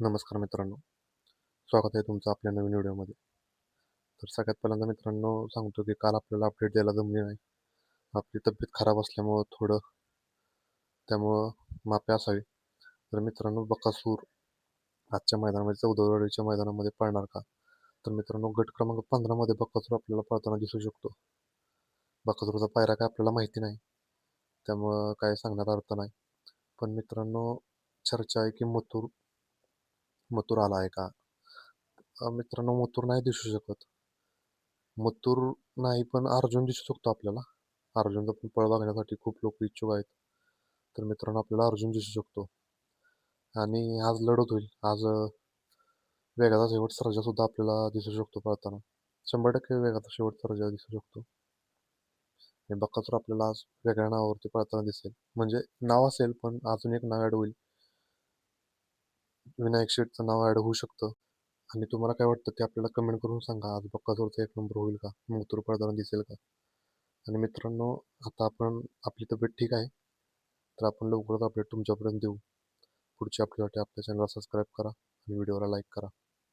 नमस्कार मित्रांनो. स्वागत आहे तुमचं आपल्या नवीन व्हिडिओमध्ये. तर सगळ्यात पहिल्यांदा मित्रांनो सांगतो की काल आपल्याला अपडेट द्यायला जमली नाही. आपली तब्येत खराब असल्यामुळं थोडं त्यामुळं माफी असावी. तर मित्रांनो बकासूर आजच्या मैदानामध्ये चौदावाडीच्या मैदानामध्ये पळणार का? तर मित्रांनो गट क्रमांक पंधरामध्ये बकासूर आपल्याला पळताना दिसू शकतो. बकासूरचा पायरा काय आपल्याला माहिती नाही. त्यामुळं काय सांगण्यात अर्थ नाही. पण मित्रांनो चर्चा आहे की मथुर मथुर आला आहे का? मित्रांनो मथुर नाही दिसू शकत. मथुर नाही पण अर्जुन दिसू शकतो आपल्याला. अर्जुनचा पण पळ बघण्यासाठी खूप लोक इच्छुक आहेत. तर मित्रांनो आपल्याला अर्जुन दिसू शकतो. आणि आज लढत होईल. आज वेगाचा शेवट सर्जा सुद्धा आपल्याला दिसू शकतो पळताना. शंभर टक्के वेगाचा शेवट सर्जा दिसू शकतो. आणि बक्कासूर आपल्याला आज वेगळ्या नावावरती पळताना दिसेल. म्हणजे नाव असेल पण अजून एक नाव ॲड होईल. विनायक शेठचं नाव ॲड होऊ शकतं. आणि तुम्हाला काय वाटतं ते आपल्याला कमेंट करून सांगा. आज बक्कासूरचा एक नंबर होईल का? मग पडताना दिसेल का? आणि मित्रांनो आता आपण आपली तब्येत ठीक आहे? तर आपण लवकरच अपडेट तुमच्यापर्यंत देऊ. पुढची आपल्यासाठी आपल्या चॅनलला सबस्क्राईब करा आणि व्हिडिओला लाईक करा.